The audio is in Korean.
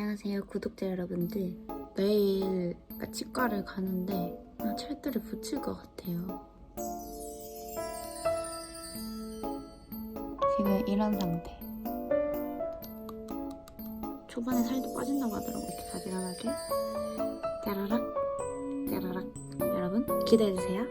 안녕하세요 구독자 여러분들 내일 그러니까 치과를 가는데 아, 찰들을 붙일 것 같아요. 지금 이런 상태. 초반에 살도 빠진다고 하더라고 이렇게 자지런하게 짜라락 짜라락 여러분 기대해주세요.